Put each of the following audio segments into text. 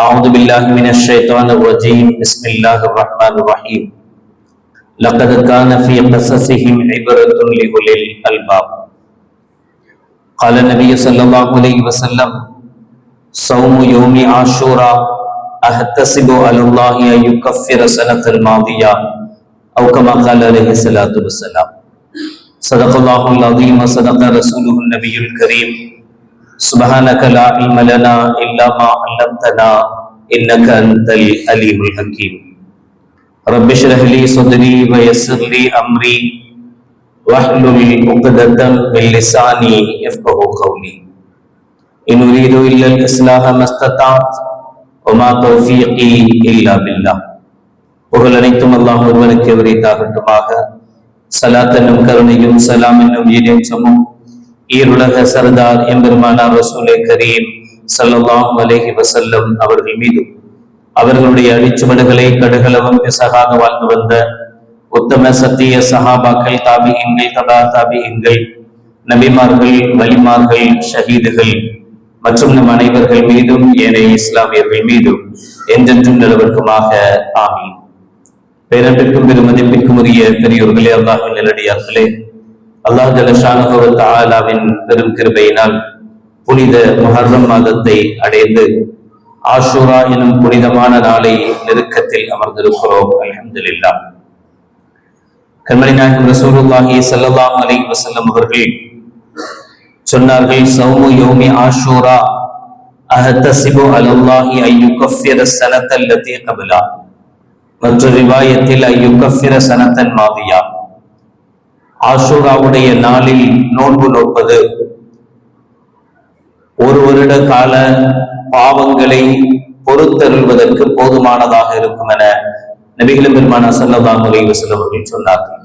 أعوذ بالله من الشيطان الرجيم. بسم الله الرحمن الرحيم. لقد كان في قصصهم عبرة لأولي الألباب. قال النبي صلى الله عليه وسلم صوم يوم عاشوراء أحتسب على الله أن يكفر سنة الماضية أو كما قال عليه الصلاة والسلام. صدق الله العظيم وصدق رسوله النبي الكريم. سبحانك لا علم لنا إلا ما علمتنا إنك أنت العليم الحكيم رب اشرح لي صدري ويسر لي أمري واحلل عقدة من لساني يفقه قولي إن أريد إلا الإصلاح ما استطعت وما توفيقي إلا بالله புகழ் அனைத்தும் அல்லாஹ் ஒருவனுக்கு விரைத்தாகட்டுமாக சலாத் என்னும் கருணையும் சலாம் என்னும் ஈரேற்றமும் ஈருலக சர்தார் எம்பெருமானார் ரசூலே கரீம் ஸல்லல்லாஹு அவர்கள் மீதும் அவர்களுடைய அடிச்சுவடுகளை கடுகளவும் பிசகாக வாழ்ந்து வந்த உத்தம சத்திய சஹாபாக்கள் தாபிகங்கள் ததா தாபிகங்கள் நபிமார்கள் வலிமார்கள் ஷஹீதுகள் மற்றும் நம் அனைவர்கள் மீதும் ஏனைய இஸ்லாமியர்கள் மீதும் என்றென்றும் நிலவருக்குமாக ஆமீன். பேரன்பிற்கும் பெருமதிப்பிற்கும் உரிய பெரியோர்களே அல்லாஹ் நிலடியார்களே அல்லாஹ் ஜலஷானுகவத் ஆலாவின் பெரும் கிருபையினால் புனித முஹர்ரம் மாதத்தை அடைந்து ஆஷூரா எனும் புனிதமான நாளை நெருக்கத்தில் அமர்ந்திருக்கிறோம். அல்ஹம்துலில்லாஹ். கண்மணி நாயகம் ரசூலுல்லாஹி ஸல்லல்லாஹு அலி வசல்லம் அவர்கள் சொன்னார்கள் சௌமு யோமி ஆஷூரா அஹத்தசிபு அலுல்லாஹி ஐயுகஃபிர ஸனத்தல் கபிலா. மற்ற ரிவாயத்தில் ஐயுகஃபிர சனத்தன் மாதியா. ஆஷூராவுடைய நாளில் நோன்பு நோற்பது ஒரு வருட கால பாவங்களை பொறுத்தருள்வதற்கு போதுமானதாக இருக்கும் என நபிகளும் பெருமான சல்லல்லாஹு அலைஹி அவர்கள் சொன்னார்கள்.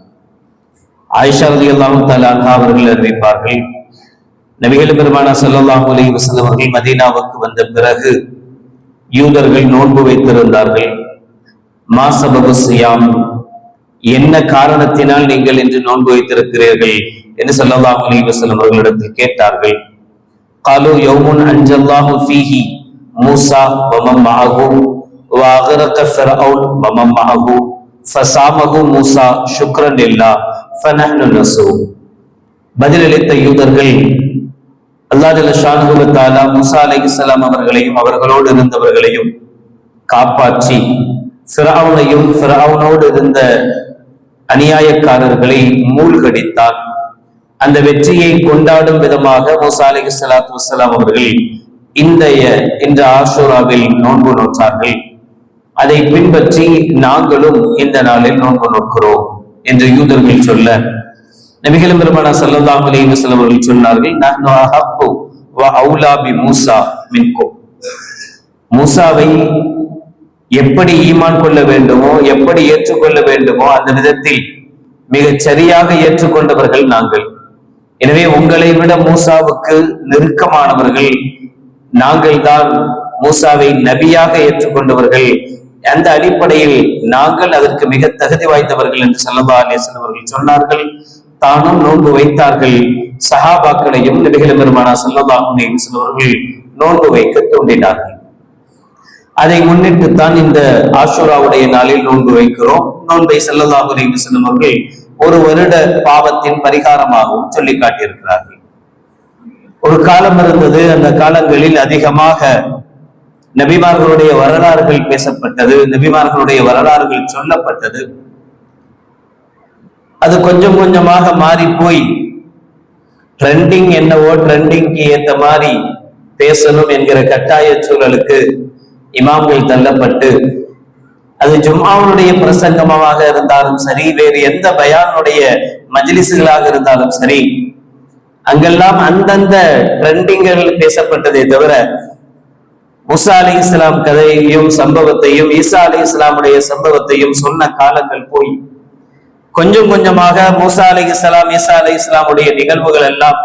ஆயிஷா ரலியல்லாஹு தஆலா அன்ஹா அவர்கள் அறிவிப்பார்கள் நபிகளும் பெருமான சல்லல்லாஹு அலைஹி வஸல்லம் அவர்கள் மதீனாவுக்கு வந்த பிறகு யூதர்கள் நோன்பு வைத்திருந்தார்கள். மாசபகு சியாம் என்ன காரணத்தினால் நீங்கள் இன்று நோன்பு வைத்திருக்கிறீர்கள் என்று சொல்லலாம் அலி வசலம் அவர்களிடத்தில் கேட்டார்கள். காலு யௌமுன் அஞ்சல்லாஹு ஃபீஹி மூசா வமம் மஹு வாகரக ஃபிரவுன் வமம் மஹு ஃபசாமஹு மூசா சுக்ரன் இல்லா ஃபனஹ்னு நசு பதிலளித்த யூதர்கள் அல்லாஹ் ஷானு தாலா மூசா அலை இஸ்லாம் அவர்களையும் அவர்களோடு இருந்தவர்களையும் காப்பாற்றி சிராவனையும் சிராவனோடு இருந்த அநியாயக்காரர்களை மூழ்கடித்தான் அந்த வெற்றியை கொண்டாடும் விதமாக மூசா அலி சலாத்து வசலாம் அவர்கள் இன்றைய இந்த ஆஷூராவில் நோன்பு நோற்றார்கள். அதை பின்பற்றி நாங்களும் இந்த நாளில் நோன்பு நோக்கிறோம் என்று யூதர்கள் சொல்ல. நபிகளும் பெருமானா சல்லல்லாஹு அலைஹி வஸல்லம் அவர்கள் சொன்னார்கள் நஹ்னு மூசா மின்கும். மூசாவை எப்படி ஈமான் கொள்ள வேண்டுமோ எப்படி ஏற்றுக்கொள்ள வேண்டுமோ அந்த விதத்தில் மிகச் சரியாக ஏற்றுக்கொண்டவர்கள் நாங்கள். எனவே உங்களை விட மூசாவுக்கு நெருக்கமானவர்கள் நாங்கள் தான் மூசாவை நபியாக ஏற்றுக்கொண்டவர்கள். அந்த அடிப்படையில் நாங்கள் அதற்கு மிக தகுதி வாய்ந்தவர்கள் என்று சல்லா அலேசன் அவர்கள் சொன்னார்கள். தானும் நோன்பு வைத்தார்கள். சஹாபாக்களையும் நபிகள் பெருமானா சல்லா அலிஸ்லாம் அவர்கள் நோன்பு வைக்க தூண்டினார்கள். அதை முன்னிட்டு தான் இந்த ஆஷுராவுடைய நாளில் நோன்பு வைக்கிறோம். நோன்பை செல்லதாக அலைஹி அவர்கள் ஒரு வருட பாவத்தின் பரிகாரமாகவும் சொல்லி காட்டியிருக்கிறார்கள். ஒரு காலம் இருந்தது அந்த காலங்களில் அதிகமாக நபிமார்களுடைய வரலாறுகள் பேசப்பட்டது நபிமார்களுடைய வரலாறுகள் சொல்லப்பட்டது. அது கொஞ்சம் கொஞ்சமாக மாறி போய் ட்ரெண்டிங் என்னவோ ட்ரெண்டிங்க்கு ஏத்த மாதிரி பேசணும் என்கிற கட்டாய சூழலுக்கு இமாம்கள் தள்ளப்பட்டு அது ஜும்மாவுடைய பிரசங்கமாக இருந்தாலும் சரி வேறு எந்த பயானுடைய மஜ்லிசுகளாக இருந்தாலும் சரி அங்கெல்லாம் அந்தந்த ட்ரெண்டிங்கள் பேசப்பட்டதே தவிர முசா அலி இஸ்லாம் கதையையும் சம்பவத்தையும் ஈசா அலி இஸ்லாமுடைய சம்பவத்தையும் சொன்ன காலங்கள் போய் கொஞ்சம் கொஞ்சமாக மூசா அலி இஸ்லாம் ஈசா அலி இஸ்லாமுடைய நிகழ்வுகள் எல்லாம்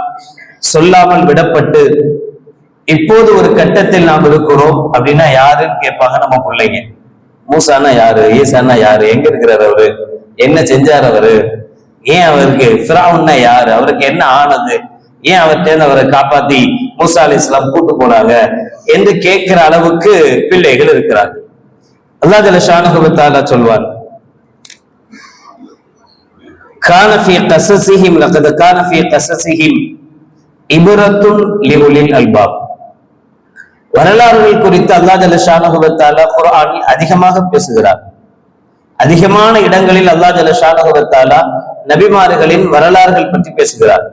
சொல்லாமல் விடப்பட்டு இப்போது ஒரு கட்டத்தில் நாம் இருக்கிறோம் அப்படின்னா யாருன்னு கேட்பாங்க நம்ம பிள்ளைங்க. மூசானா யாரு? ஈசானா யாரு? எங்க இருக்கிறார் அவரு? என்ன செஞ்சார் அவரு? ஏன் அவருக்கு ஃபிராவுன்னா யாரு? அவருக்கு என்ன ஆனது? ஏன் அவர்கிட்ட அவரை காப்பாத்தி மூசா அலி இஸ்லாம் கூட்டு போனாங்க? என்று கேட்கிற அளவுக்கு பிள்ளைகள் இருக்கிறாங்க அல்லாஹ் ஜல்ல ஷானுகுபத்தால சொல்வார் கானஃபிய கசசிஹிம் கஸஸிஹிம் லகத் கசசிஹிம் இபுரத்துன் லிவுலின் அல்பாப். வரலாறுகள் குறித்து அல்லாஹ் ஜல்ல குரானில் குர்ஆனில் அதிகமாக பேசுகிறார். அதிகமான இடங்களில் அல்லாஹ் ஜல்ல நபிமார்களின் வரலாறுகள் பற்றி பேசுகிறார்.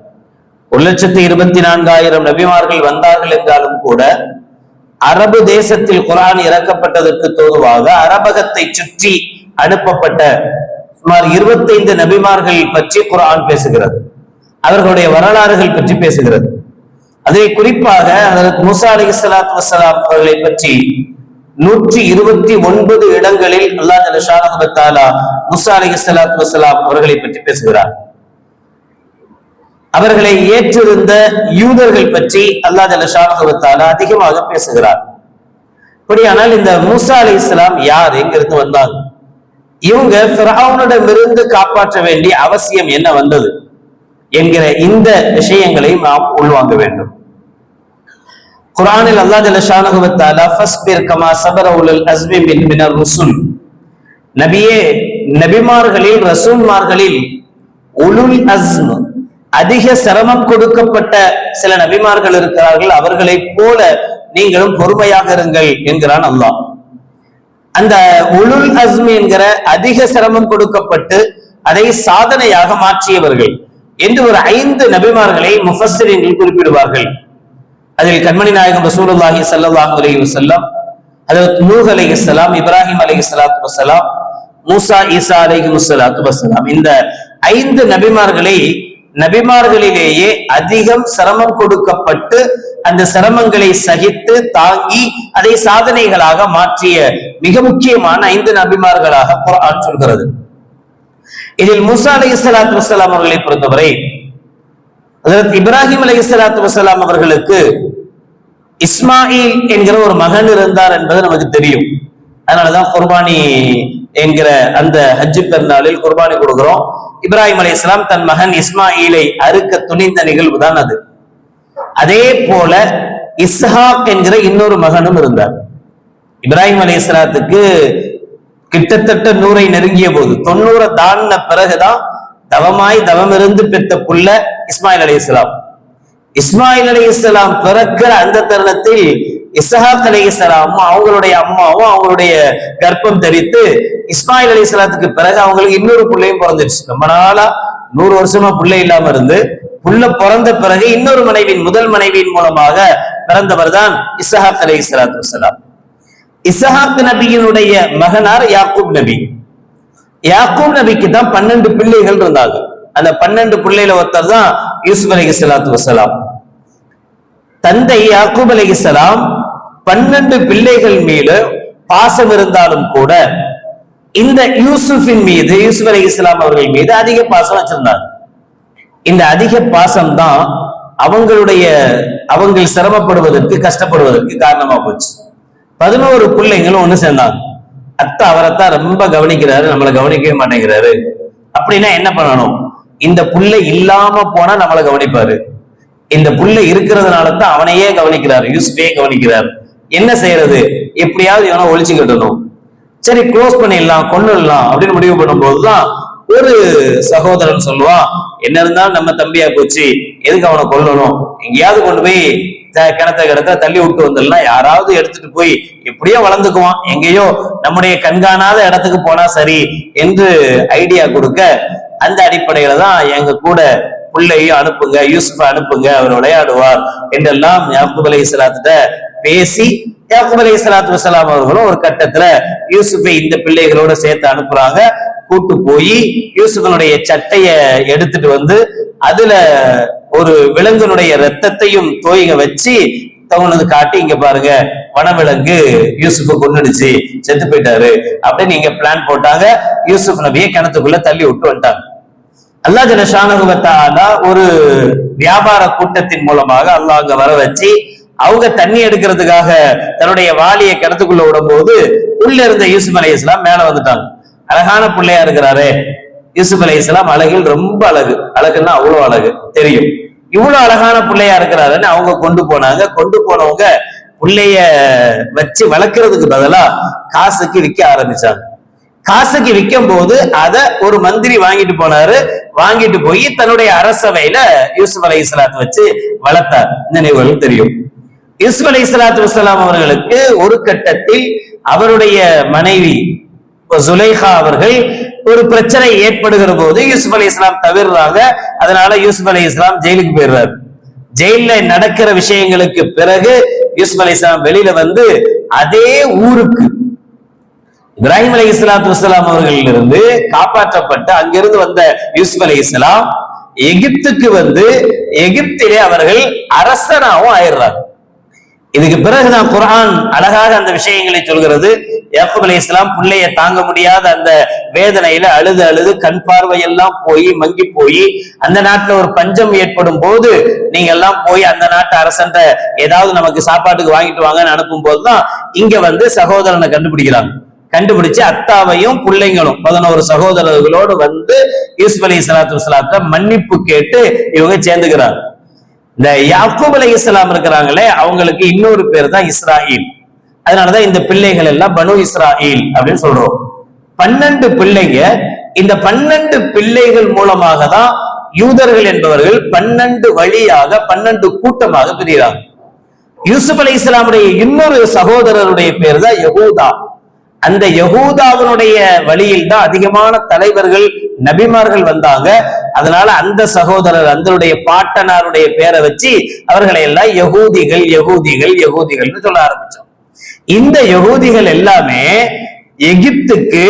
ஒரு லட்சத்தி இருபத்தி நான்காயிரம் நபிமார்கள் வந்தார்கள் என்றாலும் கூட அரபு தேசத்தில் குரான் இறக்கப்பட்டதற்கு தோதுவாக அரபகத்தை சுற்றி அனுப்பப்பட்ட சுமார் இருபத்தைந்து நபிமார்கள் பற்றி குரான் பேசுகிறது. அவர்களுடைய வரலாறுகள் பற்றி பேசுகிறது. அதை குறிப்பாக அதற்கு முசா அலி சலாத் வசலாம் அவர்களை பற்றி நூற்றி இருபத்தி ஒன்பது இடங்களில் அல்லாஹ் ஜலஷானஹு முசா அலி சலாத் வசலாம் அவர்களை பற்றி பேசுகிறார். அவர்களை ஏற்றிருந்த யூதர்கள் பற்றி அல்லாஹ் ஜலஷானஹுவத்தால அதிகமாக பேசுகிறார். அப்படியானால் இந்த மூசா அலி இஸ்லாம் யார்? எங்கிருந்து வந்தாங்க இவங்க இருந்து காப்பாற்ற வேண்டிய அவசியம் என்ன வந்தது? என்கிற இந்த விஷயங்களை நாம் உள்வாங்க வேண்டும். குரானில் அல்லாஹ் ஜலஷானஹுவத்தால ஃபஸ்பிர் கமா சபர உலல் அஸ்மி மின் மினர் ருசுல் நபியே நபிமார்களில் ரசூல்மார்களில் உலுல் அஸ்ம் அதிக சிரமம் கொடுக்கப்பட்ட சில நபிமார்கள் இருக்கிறார்கள் அவர்களைப் போல நீங்களும் பொறுமையாக இருங்கள் என்கிறான் அல்லாஹ் அந்த உலுல் அஸ்மி என்கிற அதிக சிரமம் கொடுக்கப்பட்டு அதை சாதனையாக மாற்றியவர்கள் என்று ஒரு ஐந்து நபிமார்களை முஃபஸ்ஸிரீன்கள் குறிப்பிடுவார்கள் அதில் கண்மணி நாயகம் ரசூலுல்லாஹி சல்லாஹ் அலி வசல்லாம் அதாவது நூஹ் அலைஹிஸ்ஸலாம் இப்ராஹிம் அலைஹிஸ்ஸலாத்து வசலாம் மூசா ஈசா அலிஹி முசலாத்து வசலாம் இந்த ஐந்து நபிமார்களை நபிமார்களிலேயே அதிகம் சிரமம் கொடுக்கப்பட்டு அந்த சிரமங்களை சகித்து தாங்கி அதை சாதனைகளாக மாற்றிய மிக முக்கியமான ஐந்து நபிமார்களாக குரான் சொல்கிறது. இதில் மூசா அலி இஸ்லாத்து வசலாம் அவர்களை பொறுத்தவரை இப்ராஹிம் அலி இஸ்லாத்து வசலாம் அவர்களுக்கு இஸ்மாயில் என்கிற ஒரு மகன் இருந்தார் என்பது நமக்கு தெரியும். அதனாலதான் குர்பானி என்கிற அந்த ஹஜ்ஜு பெருநாளில் குர்பானி கொடுக்கிறோம். இப்ராஹிம் அலி இஸ்லாம் தன் மகன் இஸ்மாயிலை அறுக்க துணிந்த நிகழ்வு தான் அது. அதே போல இஸ்ஹாக் என்கிற இன்னொரு மகனும் இருந்தார். இப்ராஹிம் அலி இஸ்லாத்துக்கு கிட்டத்தட்ட நூறை நெருங்கிய போது தொண்ணூறை தாண்டின பிறகுதான் தவமாய் தவம் இருந்து பெற்ற புள்ள இஸ்மாயில் அலி இஸ்லாம் இஸ்மாயில் அலி இஸ்லாம் பிறக்கிற அந்த தருணத்தில் இஸ்ஹாக் அலி இஸ்லாம் அவங்களுடைய அம்மாவும் அவங்களுடைய கர்ப்பம் தரித்து இஸ்மாயில் அலி இஸ்லாத்துக்கு பிறகு அவங்களுக்கு இன்னொரு பிள்ளையும் பிறந்துருச்சு ரொம்ப நாளா நூறு வருஷமா பிள்ளை இல்லாம இருந்து புள்ள பிறந்த பிறகு இன்னொரு மனைவியின் முதல் மனைவியின் மூலமாக பிறந்தவர் தான் இஸ்ஹாக் அலி இஸ்லாத்து வசலாம் இஸ்ஹாக் நபியினுடைய மகனார் யாக்கூப் நபி. யாக்கூப் நபிக்கு தான் பன்னெண்டு பிள்ளைகள் இருந்தாங்க. அந்த பன்னெண்டு பிள்ளையில ஒருத்தர் தான் யூசுப் அலி இஸ்லாத்து வசலாம் தந்தை யாக்கூப் அலி இஸ்லாம் பன்னெண்டு பிள்ளைகள் மீது பாசம் இருந்தாலும் கூட இந்த யூசுஃபின் மீது யூசுப் அலி இஸ்லாம் அவர்கள் மீது அதிக பாசம் வச்சிருந்தாங்க. இந்த அதிக பாசம் தான் அவங்களுடைய அவங்கள் சிரமப்படுவதற்கு கஷ்டப்படுவதற்கு காரணமா போச்சு. பதினோரு பிள்ளைங்களும் ஒண்ணு சேர்ந்தாங்க. அத்தை அவரைத்தான் ரொம்ப கவனிக்கிறாரு நம்மளை கவனிக்கவே மாட்டேங்கிறாரு. அப்படின்னா என்ன பண்ணணும்? இந்த புள்ள இல்லாம போனா நம்மளை கவனிப்பாரு. இந்த புள்ள இருக்கிறதுனால தான் அவனையே கவனிக்கிறார் யூசுஃபே கவனிக்கிறார். என்ன செய்யறது? எப்படியாவது இவனை ஒழிச்சு கட்டணும் சரி க்ளோஸ் பண்ணிடலாம் கொண்டுடலாம் அப்படின்னு முடிவு பண்ணும்போது தான் ஒரு சகோதரன் சொல்லுவான் என்ன இருந்தாலும் நம்ம தம்பியா போச்சு எதுக்கு அவனை கொல்லணும்? எங்கேயாவது கொண்டு போய் த- கிணத்த கிணத்த தள்ளி விட்டு வந்துடலாம். யாராவது எடுத்துட்டு போய் எப்படியோ வளர்ந்துக்குவான். எங்கேயோ நம்முடைய கண்காணாத இடத்துக்கு போனா சரி என்று ஐடியா கொடுக்க அந்த அடிப்படையில தான் எங்க கூட பிள்ளையும் அனுப்புங்க யூசுஃப அனுப்புங்க அவர் விளையாடுவார் என்றெல்லாம் யாக்கூப் அலை பேசி யாக்கூப் அலை இஸ்லாத்து வசலாம் அவர்களும் ஒரு கட்டத்துல யூசுஃபை இந்த பிள்ளைகளோட சேர்த்து அனுப்புறாங்க. கூட்டு போய் யூசுஃபனுடைய சட்டைய எடுத்துட்டு வந்து அதுல ஒரு விலங்குனுடைய ரத்தத்தையும் தோய்க வச்சு தவனது காட்டி இங்க பாருங்க வனவிலங்கு யூசுஃப கொன்னுடுச்சு செத்து போயிட்டாரு அப்படின்னு இங்க பிளான் போட்டாங்க. யூசுப் நபியை கிணத்துக்குள்ள தள்ளி விட்டு வந்துட்டாங்க. அல்லாஹ் ஜலஷானகுவத்தாலா ஒரு வியாபார கூட்டத்தின் மூலமாக அல்லாஹ் அங்க வர வச்சு அவங்க தண்ணி எடுக்கிறதுக்காக தன்னுடைய வாளியை கிணத்துக்குள்ள விடும்போது உள்ள இருந்த யூசுப் அலி இஸ்லாம் மேல வந்துட்டாங்க. அழகான பிள்ளையா இருக்கிறாரே. யூசுப் அலி இஸ்லாம் அழகில் ரொம்ப அழகு. அழகுன்னா அவ்வளவு அழகு. தெரியும். இவ்வளவு அழகான பிள்ளையா இருக்கிறாருன்னு அவங்க கொண்டு போனாங்க. கொண்டு போனவங்க பிள்ளைய வச்சு வளர்க்கறதுக்கு பதிலா காசுக்கு விற்க ஆரம்பிச்சாங்க. காசுக்கு விற்கும் போது அதை ஒரு மந்திரி வாங்கிட்டு போனாரு. வாங்கிட்டு போய் தன்னுடைய அரசவையில யூசுப் அலை இஸ்லாத்து வச்சு வளர்த்தார். இந்த தெரியும். யூசுப் அலை இஸ்லாத்து வசலாம் அவர்களுக்கு ஒரு கட்டத்தில் அவருடைய மனைவி சுலைஹா அவர்கள் ஒரு பிரச்சனை ஏற்படுகிற போது யூசுப் அலி இஸ்லாம் தவிர்றாங்க. அதனால யூசுப் அலி இஸ்லாம் ஜெயிலுக்கு போயிடுறாரு. ஜெயில நடக்கிற விஷயங்களுக்கு பிறகு யூசுப் அலி இஸ்லாம் வெளியில வந்து அதே ஊருக்கு இப்ராஹிம் அலி இஸ்லாத்து வசலாம் அவர்களிலிருந்து காப்பாற்றப்பட்டு அங்கிருந்து வந்த யூசுப் அலி இஸ்லாம் எகிப்துக்கு வந்து எகிப்திலே அவர்கள் அரசனாகவும் ஆயிடுறாங்க. இதுக்கு பிறகுதான் குரான் அழகாக அந்த விஷயங்களை சொல்கிறது. யாக்கூப் அலி இஸ்லாம் பிள்ளைய தாங்க முடியாத அந்த வேதனையில அழுது அழுது கண் பார்வை எல்லாம் போய் மங்கி போய் அந்த நாட்டுல ஒரு பஞ்சம் ஏற்படும் போது நீங்க எல்லாம் போய் அந்த நாட்டு அரசன்ட்ட ஏதாவது நமக்கு சாப்பாட்டுக்கு வாங்கிட்டு வாங்கன்னு அனுப்பும் போதுதான் இங்க வந்து சகோதரனை கண்டுபிடிக்கிறாங்க. கண்டுபிடிச்சு அத்தாவையும் பிள்ளைங்களும் பதினோரு சகோதரர்களோடு வந்து யூசுப் அலி இஸ்லாத்து வலாத்த மன்னிப்பு கேட்டு இவங்க சேர்ந்துக்கிறாங்க இந்த யாக்கூப் அலி இஸ்லாம் இருக்கிறாங்களே அவங்களுக்கு இன்னொரு பேர் தான் இஸ்ராயில். அதனாலதான் இந்த பிள்ளைகள் எல்லாம் பனு இஸ்ராயில் அப்படின்னு சொல்றோம். பன்னெண்டு பிள்ளைங்க இந்த பன்னெண்டு பிள்ளைகள் மூலமாக தான் யூதர்கள் என்பவர்கள் பன்னெண்டு வழியாக பன்னெண்டு கூட்டமாக பிரிகிறாங்க. யூசுப் அலி இஸ்லாமுடைய இன்னொரு சகோதரருடைய பேர் தான் யகூதா. அந்த யகூதாவினுடைய வழியில் தான் அதிகமான தலைவர்கள் நபிமார்கள் வந்தாங்க. அதனால அந்த சகோதரர் அந்தனுடைய பாட்டனாருடைய பேரை வச்சு அவர்களை எல்லாம் யகூதிகள் யகூதிகள் யகூதிகள்னு சொல்ல ஆரம்பிச்சோம். இந்த யகூதிகள் எல்லாமே எகிப்துக்கு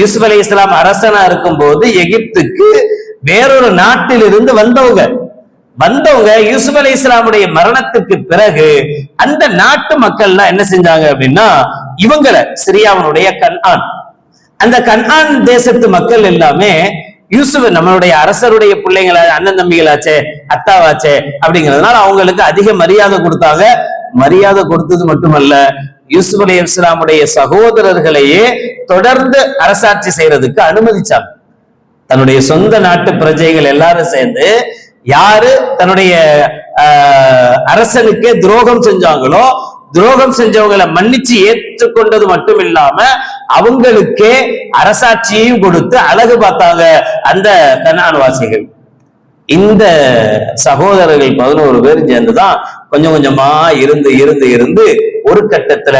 யூசுப் அலி இஸ்லாம் அரசனா இருக்கும்போது எகிப்துக்கு வேறொரு நாட்டிலிருந்து வந்தவங்க. வந்தவங்க யூசுப் அலி இஸ்லாமுடைய மரணத்துக்கு பிறகு அந்த நாட்டு மக்கள்லாம் என்ன செஞ்சாங்க அப்படின்னா இவங்களை சிரியாவனுடைய கன்ஆன். அந்த கன்ஆன் தேசத்து மக்கள் எல்லாமே யூசுப் நம்மளுடைய அரசருடைய பிள்ளைங்களா அண்ணன் தம்பிகளாச்சே அத்தாவாச்சே அப்படிங்கிறதுனால அவங்களுக்கு அதிக மரியாதை கொடுத்தாங்க. மரியாதை கொடுத்தது மட்டுமல்ல யூசுப் அலி இஸ்லாமுடைய சகோதரர்களையே தொடர்ந்து அரசாட்சி செய்யறதுக்கு அனுமதிச்சாங்க. தன்னுடைய சொந்த நாட்டு பிரஜைகள் எல்லாரும் சேர்ந்து யாரு தன்னுடைய ஆஹ், துரோகம் செஞ்சாங்களோ துரோகம் செஞ்சவங்களை மன்னிச்சு ஏற்றுக்கொண்டது மட்டும் இல்லாம அவங்களுக்கே அரசாட்சியையும் கொடுத்து அழகு பார்த்தாங்க அந்த கண்ணான்வாசிகள் இந்த சகோதரர்கள் பதினோரு பேர் சேர்ந்துதான் கொஞ்சம் கொஞ்சமா இருந்து இருந்து இருந்து ஒரு கட்டத்துல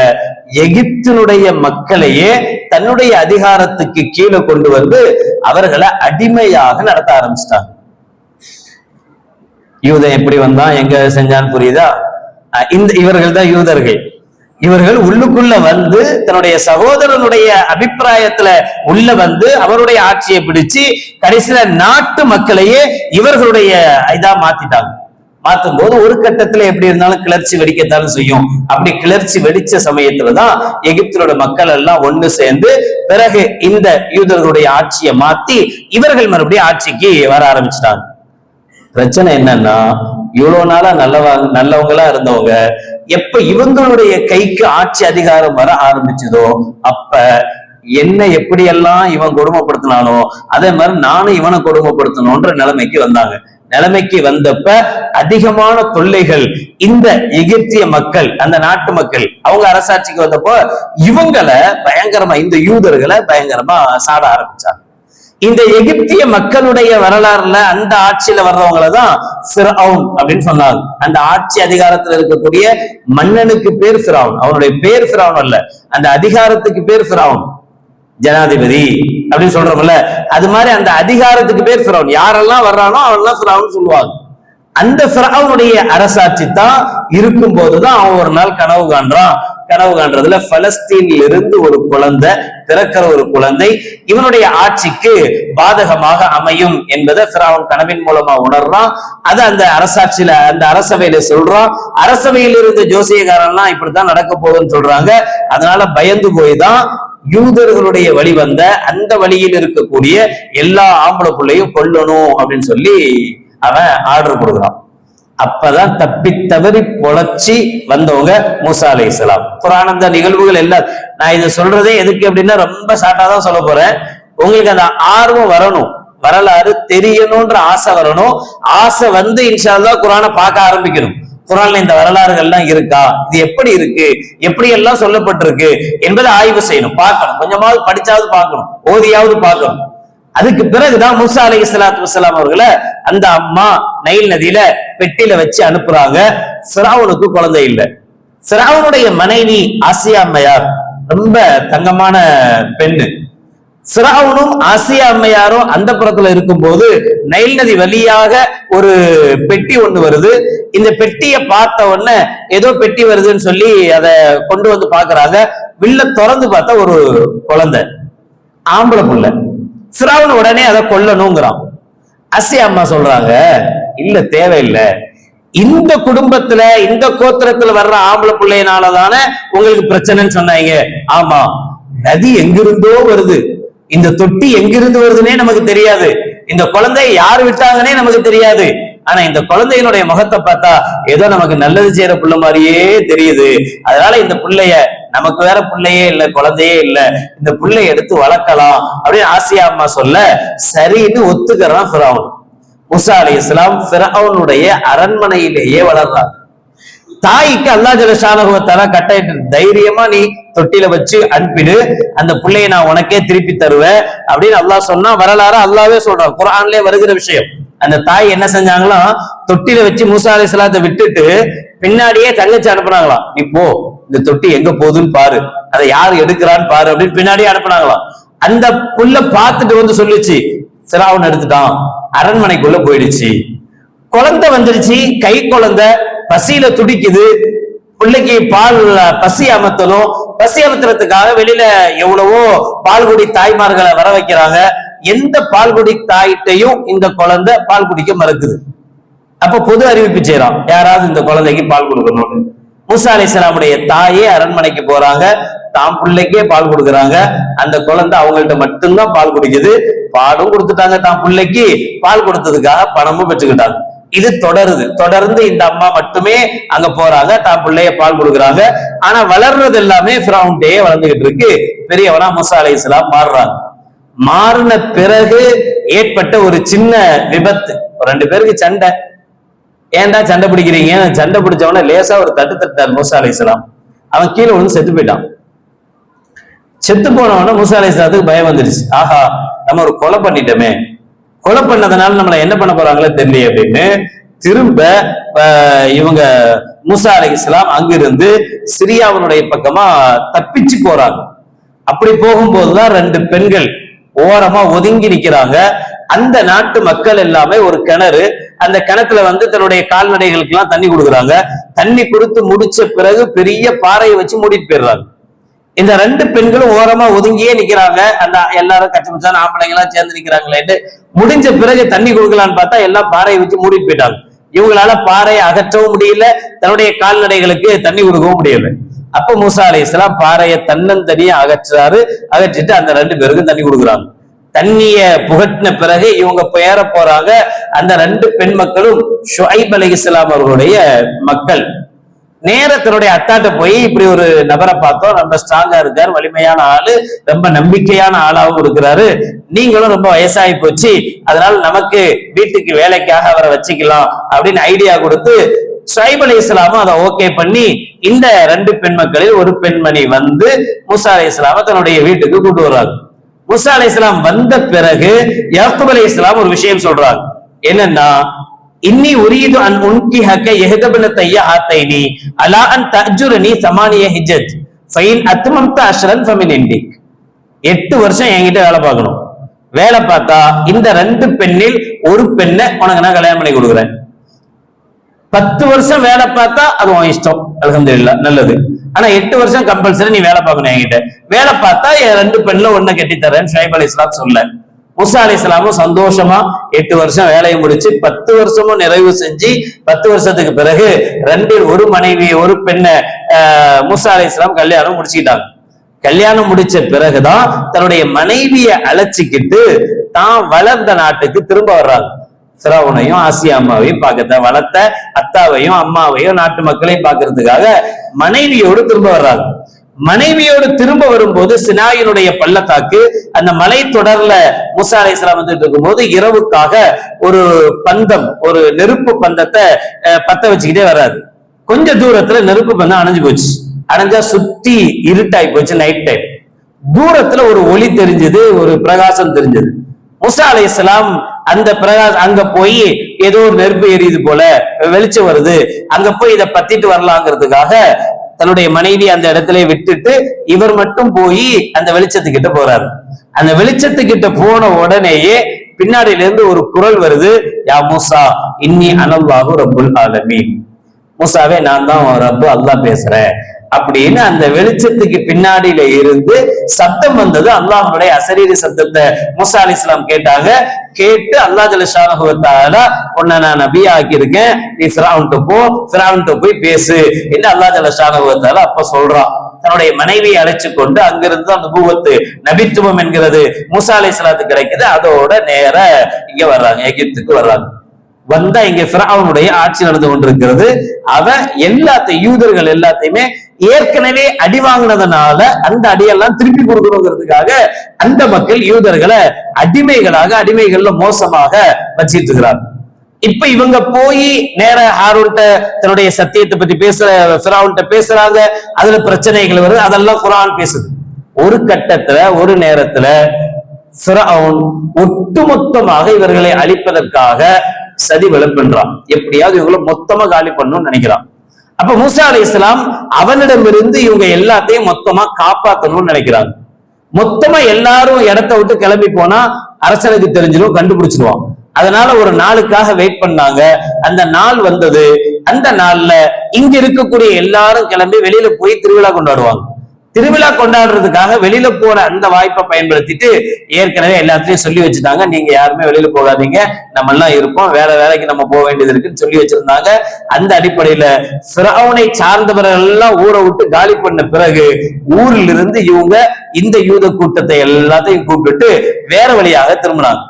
எகிப்தினுடைய மக்களையே தன்னுடைய அதிகாரத்துக்கு கீழே கொண்டு வந்து அவர்களை அடிமையாக நடத்த ஆரம்பிச்சிட்டாங்க. யூதன் எப்படி வந்தான்? எங்க செஞ்சான்னு புரியுதா? இந்த இவர்கள் தான் யூதர்கள். இவர்கள் உள்ளுக்குள்ள வந்து தன்னுடைய சகோதரனுடைய அபிப்பிராயத்துல உள்ள வந்து அவருடைய ஆட்சியை பிடிச்சு கடைசியில நாட்டு மக்களையே இவர்களுடைய இதா மாத்திட்டாங்க. மாத்தும் போது ஒரு கட்டத்துல எப்படி இருந்தாலும் கிளர்ச்சி வெடிக்கத்தாலும் செய்யும். அப்படி கிளர்ச்சி வெடிச்ச சமயத்துலதான் எகிப்தினோட மக்கள் எல்லாம் ஒண்ணு சேர்ந்து பிறகு இந்த யூதர்களுடைய ஆட்சியை மாத்தி இவர்கள் மறுபடியும் ஆட்சிக்கு வர ஆரம்பிச்சிட்டாங்க. பிரச்சனை என்னன்னா இவ்வளவு நாளா நல்லவா நல்லவங்களா இருந்தவங்க எப்ப இவங்களுடைய கைக்கு ஆட்சி அதிகாரம் வர ஆரம்பிச்சதோ அப்ப என்ன எப்படியெல்லாம் இவன் கொடுமைப்படுத்தினானோ அதே மாதிரி நானும் இவனை கொடுமைப்படுத்தணும்ன்ற நிலைமைக்கு வந்தாங்க. நிலைமைக்கு வந்தப்ப அதிகமான தொல்லைகள் இந்த எகிப்திய மக்கள் அந்த நாட்டு மக்கள் அவங்க அரசாட்சிக்கு வந்தப்போ இவங்களை பயங்கரமா இந்த யூதர்களை பயங்கரமா சாட ஆரம்பிச்சாங்க. இந்த எகிப்திய மக்களுடைய வரலாறுல அந்த ஆட்சியில வர்றவங்கள தான் ஃபிரௌன் அப்படின்னு சொன்னாங்க. அந்த ஆட்சி அதிகாரத்துல இருக்கக்கூடிய மன்னனுக்கு பேர் ஃபிரௌன். அவனுடைய பேர் ஃபிரௌன் அல்ல. அந்த அதிகாரத்துக்கு பேர் ஃபிரௌன். ஜனாதிபதி அப்படின்னு சொல்றோம்ல. அது மாதிரி அந்த அதிகாரத்துக்கு பேர் ஃபிரௌன். யாரெல்லாம் வர்றானோ அவன்லாம் ஃபிரௌன் சொல்லுவாங்க. அந்த ஃபிரௌனுடைய அரசாட்சி தான் இருக்கும் போதுதான் அவன் ஒரு நாள் கனவு காண்றான். கனவு காண்றதுல பலஸ்தீனில் இருந்து ஒரு குழந்தை பிறக்கிற ஒரு குழந்தை இவனுடைய ஆட்சிக்கு பாதகமாக அமையும் என்பதை பிராவன் கனவின் மூலமா உணர்றான். அது அந்த அரசாட்சியில அந்த அரசவையில சொல்றான். அரசவையில் இருந்த ஜோசியக்காரன்லாம் இப்படித்தான் நடக்க போகுதுன்னு சொல்றாங்க. அதனால பயந்து போய் தான் யூதர்களுடைய வழி வந்த அந்த வழியில் இருக்கக்கூடிய எல்லா ஆம்பளை பிள்ளையும் கொல்லணும் அப்படின்னு சொல்லி அவன் ஆர்டர் கொடுக்குறான். அப்பதான் தப்பி தவறி பொழைச்சி வந்தவங்க மூசா அலை இஸ்லாம் புராணந்த நிகழ்வுகள் எல்லாம் நான் இதை சொல்றதே எதுக்கு அப்படின்னா ரொம்ப ஷார்ட்டா தான் சொல்ல போறேன். உங்களுக்கு அந்த ஆர்வம் வரணும். வரலாறு தெரியணும்ன்ற ஆசை வரணும். ஆசை வந்து இன்ஷால்லா குரானை பார்க்க ஆரம்பிக்கணும். குரான்ல இந்த வரலாறுகள்லாம் இருக்கா? இது எப்படி இருக்கு? எப்படி எல்லாம் சொல்லப்பட்டிருக்கு? என்பதை ஆய்வு செய்யணும். பார்க்கணும். கொஞ்சமாவது படிச்சாவது பார்க்கணும். ஓதியாவது பார்க்கணும். அதுக்கு பிறகுதான் முசா அலி இஸ்லாத்து வசலாம் அவர்களை அந்த அம்மா நைல் நதியில பெட்டியில வச்சு அனுப்புறாங்க. சிராவனுக்கு குழந்தை இல்லை. சிராவனுடைய மனைவி ஆசியா அம்மையார் ரொம்ப தங்கமான பெண்ணு. சிராவனும் ஆசியா அம்மையாரும் அந்த புறத்துல இருக்கும்போது நைல் நதி வழியாக ஒரு பெட்டி ஒண்ணு வருது. இந்த பெட்டியை பார்த்த உடனே ஏதோ பெட்டி வருதுன்னு சொல்லி அதை கொண்டு வந்து பாக்குறாங்க வில்ல திறந்து பார்த்தா ஒரு குழந்தை. ஆம்பளை புள்ள. சிராவன் உடனே அதை கொல்லணுங்கிறான். அசி அம்மா சொல்றாங்க இல்ல தேவையில்லை. இந்த குடும்பத்துல இந்த கோத்திரத்துல வர்ற ஆம்பளை பிள்ளையினாலதானே உங்களுக்கு பிரச்சனைன்னு சொன்னாங்க. ஆமா. நதி எங்கிருந்தோ வருது. இந்த தொட்டி எங்கிருந்து வருதுன்னே நமக்கு தெரியாது. இந்த குழந்தைய யார் விட்டாங்கன்னே நமக்கு தெரியாது. ஆனா இந்த குழந்தையினுடைய முகத்தை பார்த்தா ஏதோ நமக்கு நல்லது செய்யற புள்ள மாதிரியே தெரியுது. அதனால இந்த பிள்ளைய நமக்கு வேற பிள்ளையே இல்ல குழந்தையே இல்ல. இந்த பிள்ளை எடுத்து வளர்க்கலாம் அப்படின்னு ஆசியா அம்மா சொல்ல சரின்னு ஒத்துக்கிறான் ஃபிரௌன் முசா அலி இஸ்லாம் ஃபிரௌனுடைய அரண்மனையிலேயே வளர்றாங்க தாய்க்கு அல்லா ஜலசானகுவத்தால கட்டாயிட்டு தைரியமா நீ தொட்டில வச்சு அனுப்பிடு. அந்த பிள்ளைய நான் உனக்கே திருப்பி தருவேன் அப்படின்னு அல்லாஹ் சொன்னா வரலாறு அல்லாவே சொல்றான். குரான்லயே வருகிற விஷயம். அந்த தாய் என்ன செஞ்சாங்களாம்? தொட்டில வச்சு மூசா அலி இஸ்லாத்தை விட்டுட்டு பின்னாடியே தங்கச்சி அனுப்புனாங்களாம். இப்போ இந்த தொட்டி எங்க போகுதுன்னு பாரு. அதை யார் எடுக்கிறான்னு பாரு அப்படின்னு பின்னாடியே அனுப்புனாங்களாம். அந்த புள்ள பார்த்துட்டு வந்து சொல்லுச்சு சிராவன் எடுத்துட்டான். அரண்மனைக்குள்ள போயிடுச்சு. குழந்தை வந்துருச்சு. கை குழந்தை பசியில துடிக்குது. பிள்ளைக்கு பால் பசி அமர்த்தணும். பசி அமர்த்துறதுக்காக வெளியில எவ்வளவோ பால்குடி தாய்மார்களை வர வைக்கிறாங்க. எந்த பால்குடி தாயிட்டையும் இந்த குழந்தை பால் குடிக்க மறுக்குது. அப்ப பொது அறிவிப்பு செய்யறான் யாராவது இந்த குழந்தைக்கு பால் கொடுக்கணும்னு. மூசா அலிஸ்லாமுடைய தாயே அரண்மனைக்கு போறாங்க. தாம் பிள்ளைக்கே பால் கொடுக்குறாங்க. அந்த குழந்தை அவங்கள்ட்ட மட்டும்தான் பால் குடிக்குது. பாலும் கொடுத்துட்டாங்க தான் பிள்ளைக்கு. பால் கொடுத்ததுக்காக பணமும் பெற்றுக்கிட்டாங்க. இது தொடருது. தொடர்ந்து இந்த அம்மா மட்டுமே அங்க போறாங்க. தான் பிள்ளைய பால் கொடுக்குறாங்க. ஆனா வளர்றது எல்லாமே ஃப்ரௌண்டே வளர்ந்துகிட்டு இருக்கு. பெரியவனா முசா அலை இஸ்லாம் மாறுறாங்க. மாறின பிறகு ஏற்பட்ட ஒரு சின்ன விபத்து. ரெண்டு பேருக்கு சண்டை. ஏன்டா சண்டை பிடிக்கிறீங்க? சண்டை பிடிச்சவன லேசா ஒரு தட்டு தட்டார் மூசா அலை இஸ்லாம் அவன் கீழே விழுந்து செத்து போயிட்டான். செத்து போனவன மூசா அலை இஸ்லாத்துக்கு பயம் வந்துருச்சு. ஆஹா நம்ம ஒரு கொலை பண்ணிட்டோமே. கொலை பண்ணதுனால நம்மளை என்ன பண்ண போறாங்களோ தெரியல அப்படின்னு திரும்ப இவங்க மூசா அலை இஸ்லாம் அங்கிருந்து சிரியாவனுடைய பக்கமா தப்பிச்சு போறாங்க. அப்படி போகும்போதுதான் ரெண்டு பெண்கள் ஓரமா ஒதுங்கி நிக்கிறாங்க. அந்த நாட்டு மக்கள் எல்லாமே ஒரு கிணறு அந்த கிணத்துல வந்து தன்னுடைய கால்நடைகளுக்கு எல்லாம் தண்ணி கொடுக்குறாங்க. தண்ணி கொடுத்து முடிச்ச பிறகு பெரிய பாறையை வச்சு மூடிட்டு போயிடுறாங்க. இந்த ரெண்டு பெண்களும் ஓரமா ஒதுங்கியே நிக்கிறாங்க. அந்த எல்லாரும் கச்சமச்சான ஆம்பளைங்க எல்லாம் சேர்ந்து நிக்கிறாங்களேன்னு முடிஞ்ச பிறகு தண்ணி கொடுக்கலான்னு பார்த்தா எல்லாம் பாறையை வச்சு மூடிட்டு போயிட்டாங்க. இவங்களால பாறையை அகற்றவும் முடியல. தன்னுடைய கால்நடைகளுக்கு தண்ணி கொடுக்கவும் முடியல. அப்ப மூசா அலை இஸ்லாம் பாறையை தன்னந்தனியா அகற்றுறாரு அகற்றிட்டு அந்த ரெண்டு பேருக்கும் தண்ணி கொடுக்குறாங்க. தண்ணிய புகட்டின பிறகு இவங்க பெயர போறாங்க. அந்த ரெண்டு பெண் மக்களும் ஷுஐப் அலி இஸ்லாம் அவர்களுடைய மக்கள். நேரத்தினுடைய அத்தாட்ட போய் இப்படி ஒரு நபரை பார்த்தோம். ரொம்ப ஸ்ட்ராங்கா இருக்காரு வலிமையான ஆளு ரொம்ப நம்பிக்கையான ஆளாவும் இருக்கிறாரு. நீங்களும் ரொம்ப வயசாகி போச்சு அதனால நமக்கு வீட்டுக்கு வேலைக்காக அவரை வச்சுக்கலாம் அப்படின்னு ஐடியா கொடுத்து ஷுஐப் அலி இஸ்லாமும் அதை ஓகே பண்ணி இந்த ரெண்டு பெண் மக்களில் ஒரு பெண்மணி வந்து மூசா அலி இஸ்லாம தன்னுடைய வீட்டுக்கு கூட்டு வர்றாங்க முசா அலை இஸ்லாம் வந்த பிறகு யாக்கூப் அலை இஸ்லாம் ஒரு விஷயம் சொல்றாங்க என்னன்னா இன்னி உரியது அன் உன்கி ஹக்க எஹதபன தைய ஹாத்தைனி அலா அன் தஜுரனி சமானிய ஹிஜத் ஃபைன் அத்மம்த அஷ்ரன் ஃபமின் இண்டிக் எட்டு வருஷம் என்கிட்ட வேலை பார்க்கணும். வேலை பார்த்தா இந்த ரெண்டு பெண்ணில் ஒரு பெண்ணை உனக்கு நான் கல்யாணம் பண்ணி கொடுக்குறேன். பத்து வருஷம் வேலை பார்த்தா அது உன் இஷ்டம். அல்ஹம்துலில்லாஹ் நல்லது. ஆனா எட்டு வருஷம் கம்பல்சரி நீ வேலை பார்க்கணும் என்கிட்ட. வேலை பார்த்தா என் ரெண்டு பெண்ணுல ஒண்ணு கட்டித்தரேன்னு ஷைப் அலி இஸ்லாம் சொல்ல. முசா அலி இஸ்லாமும் சந்தோஷமா எட்டு வருஷம் வேலையை முடிச்சு பத்து வருஷமும் நிறைவு செஞ்சு பத்து வருஷத்துக்கு பிறகு ரெண்டில் ஒரு மனைவி ஒரு பெண்ணை ஆஹ், முசா அலி இஸ்லாம் கல்யாணம் முடிச்சுக்கிட்டாங்க. கல்யாணம் முடிச்ச பிறகுதான் தன்னுடைய மனைவியை அழைச்சிக்கிட்டு தான் வளர்ந்த நாட்டுக்கு திரும்ப வர்றாங்க. சிரவனையும் ஆசியா அம்மாவையும் பார்க்கத்தான். வளர்த்த அத்தாவையும் அம்மாவையும் நாட்டு மக்களையும் பார்க்கறதுக்காக மனைவியோடு திரும்ப வர்றாங்க மனைவியோடு திரும்ப வரும்போது சினாயினுடைய பள்ளத்தாக்கு அந்த மலை தொடர்ல முசாலை அலை இஸ்லாம் வந்துட்டு இருக்கும்போது இரவுக்காக ஒரு பந்தம் ஒரு நெருப்பு பந்தத்தை அஹ், பத்த வச்சுக்கிட்டே வராது கொஞ்ச தூரத்துல நெருப்பு பந்தம் அணைஞ்சு போச்சு. அணைஞ்சா சுத்தி இருட்டாய் போச்சு நைட் டைம் தூரத்துல ஒரு ஒளி தெரிஞ்சது ஒரு பிரகாசம் தெரிஞ்சது. முசா அலை இஸ்லாம் அந்த பிரகாசம் அங்க போய் ஏதோ ஒரு நெருப்பு எரியுது போல வெளிச்சம் வருது. அங்க போய் இதை பத்திட்டு வரலாங்கிறதுக்காக தன்னுடைய மனைவி அந்த இடத்துல விட்டுட்டு இவர் மட்டும் போய் அந்த வெளிச்சத்துக்கிட்ட போறாரு. அந்த வெளிச்சத்துக்கிட்ட போன உடனேயே பின்னாடியில இருந்து ஒரு குரல் வருது யா மூசா இன்னி அனல்லாஹு ரப்புல் ஆலமீன். மூசாவே நான் தான் ரப்பு அல்லா பேசுறேன். அப்படின்னு அந்த வெளிச்சத்துக்கு பின்னாடியில இருந்து சத்தம் வந்தது. அல்லாஹ்வுடைய அசரீரி சத்தத்தை முசா அலி இஸ்லாம் கேட்டாங்க. கேட்டு அல்லாஹ் ஜலஷானஹுவத்தால உன்னை நான் நபியா ஆக்கியிருக்கேன் நீ ஃபிராவுன்ட்டு போ. ஃபிராவுன்ட்டு போய் பேசு. என்று அல்லாஹ் ஜலஷானஹுவத்தால அப்ப சொல்றான். தன்னுடைய மனைவியை அழைச்சு கொண்டு அங்கிருந்து அந்த நுபுவத்து நபித்துவம் என்கிறது மூசா அலி இஸ்லாத்துக்கு கிடைக்குது. அதோட நேர இங்க வர்றாங்க எகிப்துக்கு வர்றாங்க. வந்தா இங்க பிராவனுடைய ஆட்சி நடந்து கொண்டிருக்கிறது. அவன் எல்லாத்தையும் யூதர்கள் எல்லாத்தையுமே ஏற்கனவே அடி வாங்கினதுனால அந்த அடியெல்லாம் திருப்பி கொடுக்கணுங்கிறதுக்காக அந்த மக்கள் யூதர்களை அடிமைகளாக அடிமைகள்ல மோசமாக வச்சிட்டு இருக்கிறார் இப்ப இவங்க போய் நேர ஹாரூன்ட்ட தன்னுடைய சத்தியத்தை பத்தி பேசுற பிராவுன்ட்ட பேசுறாங்க அதுல பிரச்சனைகள் வருது அதெல்லாம் குரான் பேசுது. ஒரு கட்டத்துல ஒரு நேரத்துல ஒட்டுமொத்தமாக இவர்களை அழிப்பதற்காக சதி பண்றான் எப்படியாவது இவங்களை மொத்தமா காலி பண்ணணும்னு நினைக்கிறான். அப்ப மூசா அலி இஸ்லாம் அவனிடமிருந்து இவங்க எல்லாத்தையும் மொத்தமா காப்பாத்தணும்னு நினைக்கிறாங்க. மொத்தமா எல்லாரும் இடத்த விட்டு கிளம்பி போனா அரசனுக்கு தெரிஞ்சிடும் கண்டுபிடிச்சிருவான். அதனால ஒரு நாளுக்காக வெயிட் பண்ணாங்க. அந்த நாள் வந்தது. அந்த நாள்ல இங்க இருக்கக்கூடிய எல்லாரும் கிளம்பி வெளியில போய் திருவிழா கொண்டாடுவாங்க. திருவிழா கொண்டாடுறதுக்காக வெளியில போற அந்த வாய்ப்பை பயன்படுத்திட்டு ஏற்கனவே எல்லாத்தையும் சொல்லி வச்சுட்டாங்க. நீங்க யாருமே வெளியில போகாதீங்க. நம்ம எல்லாம் இருப்போம். வேற வேலைக்கு நம்ம போக வேண்டியது இருக்குன்னு சொல்லி வச்சிருந்தாங்க. அந்த அடிப்படையில சிராவனை சார்ந்தவர்கள் எல்லாம் ஊரை விட்டு காலி பண்ண பிறகு ஊரில் இருந்து இவங்க இந்த யூத கூட்டத்தை எல்லாத்தையும் கூப்பிட்டு வேற வழியாக திரும்பினாங்க.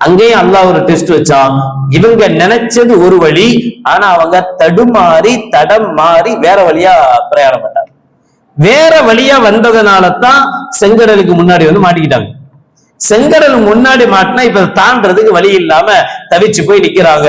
அங்கேயும் அல்லாஹ் ஒரு டெஸ்ட் வச்சான். இவங்க நினைச்சது ஒரு வழி ஆனா அவங்க தடுமாறி தடம் மாறி வேற வழியா பிரயாணம் பண்ணாங்க வேற வழியா வந்ததுனால தான் செங்கடலுக்கு முன்னாடி வந்து மாட்டிக்கிட்டாங்க. செங்கடல் முன்னாடி மாட்டினா இப்ப தாண்டதுக்கு வழி இல்லாம தவிச்சு போய் நிக்கிறாங்க.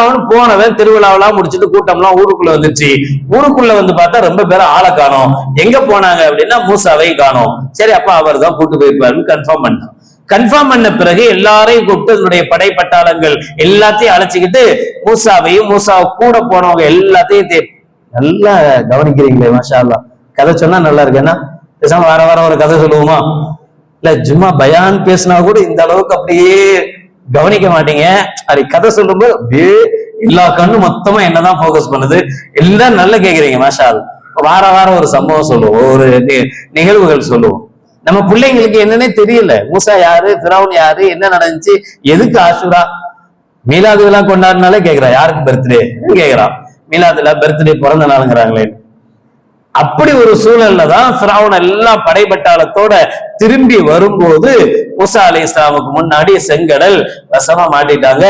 அவனு போனவன் திருவிழாவெல்லாம் முடிச்சுட்டு கூட்டம்லாம் ஊருக்குள்ள வந்துச்சு ஊருக்குள்ள வந்து பார்த்தா ரொம்ப பேர் ஆளை காணும். எங்க போனாங்க அப்படின்னா மூசாவை காணும். சரி அப்ப அவர் தான் கூட்டு போயிருப்பாருன்னு கன்ஃபார்ம் பண்ணான். கன்ஃபார்ம் பண்ண பிறகு எல்லாரையும் கூப்பிட்டு அதனுடைய படை பட்டாளங்கள் எல்லாத்தையும் அழைச்சிக்கிட்டு மூசாவையும் மூசாவை கூட போனவங்க எல்லாத்தையும் நல்லா கவனிக்கிறீங்களே மாஷா அல்லாஹ் கதை சொன்னா நல்லா இருக்கு. ஏன்னா பேசாம வார வாரம் ஒரு கதை சொல்லுவோமா? இல்ல சும்மா பயான் பேசினா கூட இந்த அளவுக்கு அப்படியே கவனிக்க மாட்டீங்க. அது கதை சொல்லும்போது அப்படியே எல்லா கண்ணும் மொத்தமா என்னதான் போக்கஸ் பண்ணுது எல்லாம் நல்லா கேக்குறீங்க மாஷால் வார வாரம் ஒரு சம்பவம் சொல்லுவோம் ஒரு நிகழ்வுகள் சொல்லுவோம். நம்ம பிள்ளைங்களுக்கு என்னன்னே தெரியல. மூசா யாரு பிரவுன் யாரு என்ன நடந்துச்சு எதுக்கு ஆசுரா மீலாது விழா கொண்டாடினாலே கேக்குறா யாருக்கு பர்த்டே கேக்குறான் மீலாதுல பர்த்டே பிறந்த நாளுங்கிறாங்களே. அப்படி ஒரு சூழல்ல தான் ஃபிரௌன் எல்லாம் படைபட்டாளத்தோட திரும்பி வரும்போது மூசா அலி இஸ்லாமுக்கு முன்னாடி செங்கடல் வசமா மாட்டிட்டாங்க.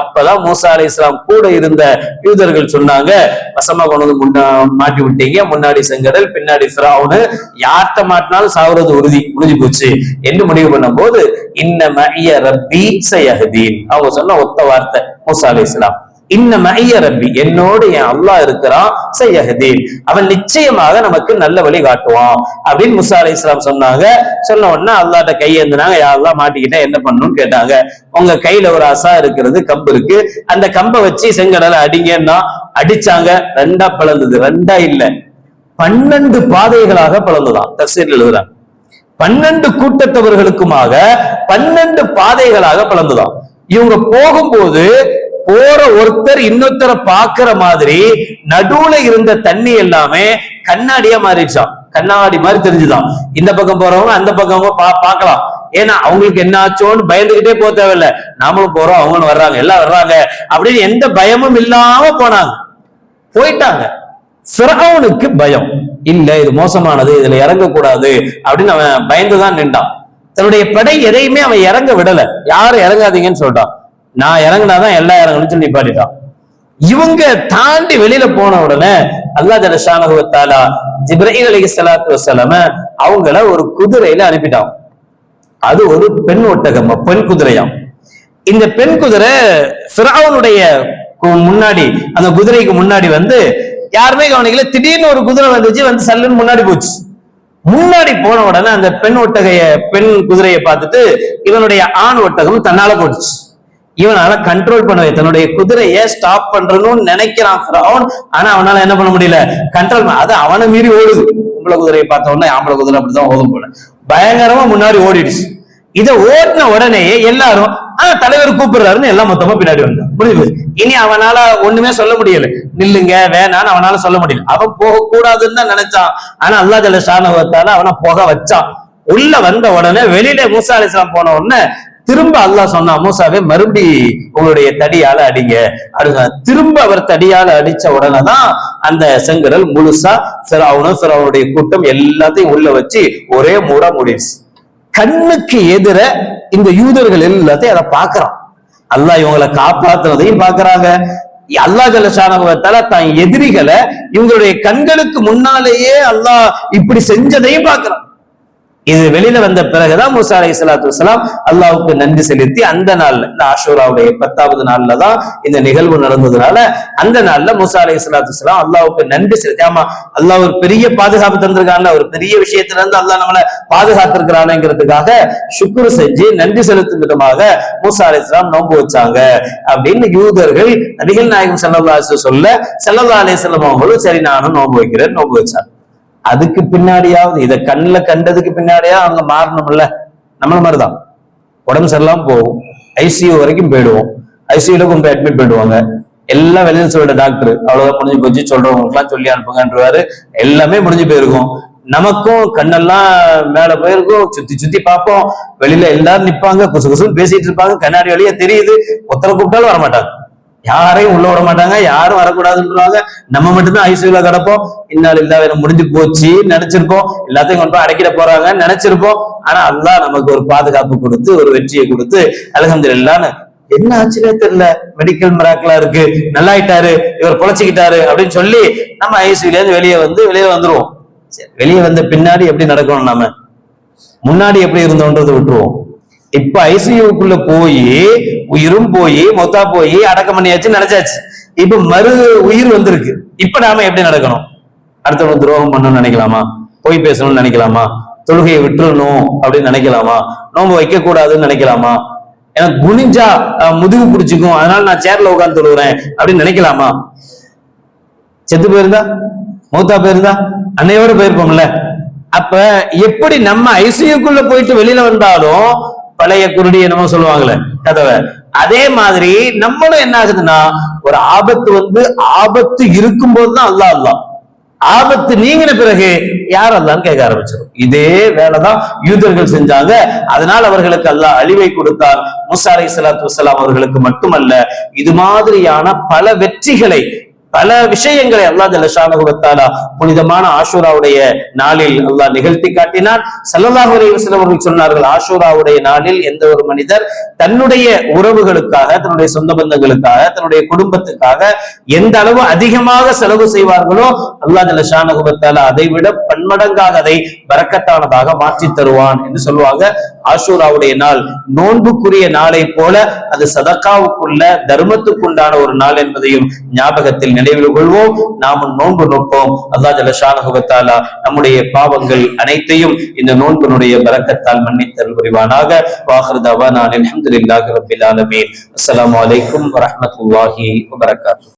அப்பதான் மூசா அலி இஸ்லாம் கூட இருந்த யூதர்கள் சொன்னாங்க வசமா கொண்டு வந்து முன்னா மாட்டி விட்டீங்க. முன்னாடி செங்கடல் பின்னாடி சிராவணு யார்கிட்ட மாட்டினாலும் சாவுறது உறுதி முடிஞ்சு போச்சு. என்று முடிவு பண்ணும்போது இன்ன மய்ய ரப்பி சயஹதீன். அவங்க சொன்ன ஒத்த வார்த்தை மூசா அலி இஸ்லாம் இன்ன மைய ரப்பி என்னோடு என் அல்லாஹ் இருக்கிறான் சையஹதீன். அவன் நிச்சயமாக நமக்கு நல்ல வழி காட்டுவான். அப்படின்னு முசா அலி இஸ்லாம் சொன்னாங்க. சொன்ன உடனே அல்லாட்ட கையேந்தினாங்க யாரெல்லாம் மாட்டிக்கிட்டா என்ன பண்ணணும்னு கேட்டாங்க. உங்க கையில ஒரு அசா இருக்கிறது கம்பு இருக்கு. அந்த கம்பை வச்சு செங்கடலை அடிங்கன்னா அடிச்சாங்க. ரெண்டா பிளந்தது. ரெண்டா இல்ல. பன்னெண்டு பாதைகளாக பிளந்துதான் தசீர் எழுதுறாங்க. பன்னெண்டு கூட்டத்தவர்களுக்குமாக பன்னெண்டு பாதைகளாக பிளந்துதான் இவங்க போகும்போது போற ஒருத்தர் இன்னொருத்தரை பாக்குற மாதிரி நடுவுல இருந்த தண்ணி எல்லாமே கண்ணாடியா மாறிடுச்சான் கண்ணாடி மாதிரி தெரிஞ்சுதான். இந்த பக்கம் போறவங்க அந்த பக்கம் பா பார்க்கலாம். ஏன்னா அவங்களுக்கு என்ன ஆச்சோன்னு பயந்துகிட்டே போக தேவையில்ல. நாமளும் போறோம் அவங்களும் வர்றாங்க எல்லாம் வர்றாங்க அப்படின்னு எந்த பயமும் இல்லாம போனாங்க. போயிட்டாங்க. ஃபிரௌனுக்கு பயம். இல்ல இது மோசமானது இதுல இறங்கக்கூடாது அப்படின்னு அவன் பயந்துதான் நின்றான். தன்னுடைய படை எதையுமே அவன் இறங்க விடல. யாரும் இறங்காதீங்கன்னு சொல்லிட்டான் நான் இறங்குனாதான் எல்லாம் இறங்கணும்னு சொல்லி நிப்பாட்டிட்டான் இவங்க தாண்டி வெளியில போன உடனே அல்லா ஜலஷானகுவத்தாலா ஜிப்ரஹீல் அலி சலாத்து வசலாம அவங்கள ஒரு குதிரையில அனுப்பிட்டான். அது ஒரு பெண் ஒட்டகம் பெண் குதிரையாம். இந்த பெண் குதிரை ஃபிரௌனுடைய முன்னாடி அந்த குதிரைக்கு முன்னாடி வந்து யாருமே கவனிக்கல. திடீர்னு ஒரு குதிரை வந்துச்சு வந்து சல்லுன்னு முன்னாடி போச்சு. முன்னாடி போன உடனே அந்த பெண் ஒட்டகைய பெண் குதிரையை பார்த்துட்டு இவனுடைய ஆண் ஒட்டகம் தன்னால போட்டுச்சு. இவனால கண்ட்ரோல் பண்ணவே தன்னுடைய குதிரையை ஸ்டாப் பண்றணும்னு நினைக்கிறான் அவன் ஆனா அவனால என்ன பண்ண முடியல? கண்ட்ரோல் அது அவனை மீறி ஓடுது. பொம்பளை குதிரையை பார்த்த உடனே ஆம்பளை குதிரை அப்படிதான் ஓதும் போல. பயங்கரமா முன்னாடி ஓடிடுச்சு. இதை ஓட்டின உடனே எல்லாரும் ஆஹ் தலைவர் கூப்பிடுறாருன்னு எல்லாம் மொத்தமா பின்னாடி வந்தான் புரியுது? இனி அவனால ஒண்ணுமே சொல்ல முடியல. நில்லுங்க வேணான்னு அவனால சொல்ல முடியல. அவன் போக கூடாதுன்னு தான் நினைச்சான். ஆனா அல்லா ஜல்ல ஷானவத்தால அவனை போக வச்சான். உள்ள வந்த உடனே வெளியில மூசா அலிஸ்லாம் போன உடனே திரும்ப அல்லாஹ் சொன்னா மூசாவே மறுபடி உங்களுடைய தடியால அடிங்க. அடுங்க திரும்ப அவர் தடியால அடிச்ச உடனே தான் அந்த செங்கடல் முழுசா சிறாவுனும் சிறாவுடைய கூட்டம் எல்லாத்தையும் உள்ள வச்சு ஒரே மூடா முடிடுச்சு. கண்ணுக்கு எதிர இந்த யூதர்கள் எல்லாத்தையும் அதை பார்க்கறான். அல்லாஹ் இவங்களை காப்பாத்துறதையும் பாக்குறாங்க அல்லாஹ் ஜலசானவத்தால தான் எதிரிகளை இவங்களுடைய கண்களுக்கு முன்னாலேயே அல்லாஹ் இப்படி செஞ்சதையும் பாக்குறான் இது வெளியில வந்த பிறகுதான் மூசா அலை சலாத்து வலாம் அல்லாவுக்கு நன்றி செலுத்தி அந்த நாள்ல இந்த ஆஷோராவுடைய பத்தாவது நாள்ல தான் இந்த நிகழ்வு நடந்ததுனால அந்த நாள்ல மூசா அலை சலாத்து வலாம் அல்லாவுக்கு நன்றி செலுத்தி. ஆமா அல்லாஹ் ஒரு பெரிய பாதுகாப்பு தந்திருக்கான்ல ஒரு பெரிய விஷயத்துல இருந்து அல்லாஹ் நம்மளை பாதுகாத்திருக்கிறானுங்கிறதுக்காக சுக்குரு செஞ்சு நன்றி செலுத்தும் விதமாக மூசா அலை சலாம் நோன்பு வச்சாங்க அப்படின்னு யூதர்கள் நபிகள் நாயகம் சல்லல்லா சொல்ல சல்லல்லா அலிஸ்லாம் அவங்களும் சரி நானும் நோன்பு வைக்கிறேன் நோன்பு வச்சாங்க. அதுக்கு பின்னாடியாவது இதை கண்ணுல கண்டதுக்கு பின்னாடியா அவங்க மாறணும்ல? நம்மள மாதிரிதான். உடம்பு சரியில்லாம போகும். ஐசியூ வரைக்கும் போயிடுவோம். ஐசியூல கொண்டு போய் அட்மிட் பண்ணிடுவாங்க. எல்லாம் வெளியில் சொல்ற டாக்டர் அவ்வளவுதான் முடிஞ்சு போச்சு. சொல்றவங்களுக்கு எல்லாம் சொல்லி அனுப்புங்கன்றவாரு. எல்லாமே முடிஞ்சு போயிருக்கும். நமக்கும் கண்ணெல்லாம் மேல போயிருக்கும். சுத்தி சுத்தி பார்ப்போம். வெளியில எல்லாரும் நிப்பாங்க. குசு குசுன்னு பேசிட்டு இருப்பாங்க. கண்ணாடி வழியா தெரியுது. ஒருத்தரை கூப்பிட்டாலும் வரமாட்டாங்க. யாரையும் உள்ள விட மாட்டாங்க யாரும் வரக்கூடாதுன்றாங்க நம்ம மட்டும்தான் ஐசியூல கிடப்போம். இன்னால் இல்லா வேற முடிஞ்சு போச்சு நினைச்சிருப்போம். எல்லாத்தையும் கொண்டு போய் அடைக்கிட போறாங்க நினைச்சிருப்போம். ஆனா அல்லாஹ் நமக்கு ஒரு பாதுகாப்பு கொடுத்து ஒரு வெற்றியை கொடுத்து அலகம்துல்லான்னு என்ன ஆச்சுன்னே தெரியல. மெடிக்கல் மிராக்கலா இருக்கு. நல்லாயிட்டாரு இவர் குலைச்சிக்கிட்டாரு அப்படின்னு சொல்லி நம்ம ஐசியூல இருந்து வெளியே வந்து வெளியே வந்துருவோம். சரி வெளியே வந்த பின்னாடி எப்படி நடக்கணும் நாம? முன்னாடி எப்படி இருந்தோன்றது விட்டுருவோம். இப்ப ஐசியூக்குள்ள போய் உயிரும் போய் மொத்தா போய் அடக்கம் பண்ணியாச்சு நினைச்சாச்சு. இப்ப மறு உயிர் வந்திருக்கு. இப்ப நாம எப்படி நடக்கணும்? அடுத்தவங்க துரோகம் பண்ணணும்னு நினைக்கலாமா? போய் பேசணும்னு நினைக்கலாமா? தொழுகையை விட்டுறணும் அப்படின்னு நினைக்கலாமா? நோன்பு வைக்க கூடாதுன்னு நினைக்கலாமா? எனக்கு குனிஞ்சா முதுகு பிடிச்சிக்கும் அதனால நான் சேர்ல உட்காந்து தொழுகிறேன் அப்படின்னு நினைக்கலாமா? செத்து போயிருந்தா? மூத்தா போயிருந்தா? அன்னையோட போயிருப்போம்ல. அப்ப எப்படி நம்ம ஐசியூக்குள்ள போயிட்டு வெளியில வந்தாலும் பழைய குருடி என்னமோ சொல்லுவாங்களே கதவை. அதே மாதிரி நம்மளும் என்ன ஆகுதுன்னா ஒரு ஆபத்து வந்து ஆபத்து இருக்கும்போது தான் அல்லாஹ் அல்லாஹ். ஆபத்து நீங்கின பிறகு யார் அல்லான்னு கேட்க ஆரம்பிச்சிடும் இதே வேலைதான் யூதர்கள் செஞ்சாங்க. அதனால் அவர்களுக்கு அல்லாஹ் அழிவை கொடுத்தார். மூசா அலை சலாத்து வசலாம் அவர்களுக்கு மட்டுமல்ல இது மாதிரியான பல வெற்றிகளை பல விஷயங்களை அல்லாஹ் ஜலஷானுகுவத்தாலா புனிதமான ஆஷூராவுடைய நாளில் அல்லாஹ் நிகழ்த்தி காட்டினார் சல்லல்லாஹு அலைவசன் அவர்கள் சொன்னார்கள் ஆஷூராவுடைய நாளில் எந்த ஒரு மனிதர் தன்னுடைய உறவுகளுக்காக தன்னுடைய சொந்த பந்தங்களுக்காக தன்னுடைய குடும்பத்துக்காக எந்த அளவு அதிகமாக செலவு செய்வார்களோ அல்லாஹ் ஜலஷானுகுவத்தாலா அதை விட பன்மடங்காக அதை பறக்கத்தானதாக மாற்றி தருவான் என்று சொல்லுவாங்க. ஆஷூராவுடைய நாள் நோன்புக்குரிய நாளை போல அது சதக்காவுக்குள்ள தர்மத்துக்குண்டான ஒரு நாள் என்பதையும் ஞாபகத்தில் நினைவில் கொள்வோம். நாமும் நோன்பு நோப்போம். அல்லாஹ் ஜலஷானுகுவத்தாலா நம்முடைய பாவங்கள் அனைத்தையும் இந்த நோன்பினுடைய பரக்கத்தால் மன்னித்தல் புரிவானாக. வாஹர் நான் அலமதுல்லாஹி ரபில் ஆலமீன். அஸ்லாம் வலைக்கும் வரமத்துல்லாஹி வபரகாத்துஹு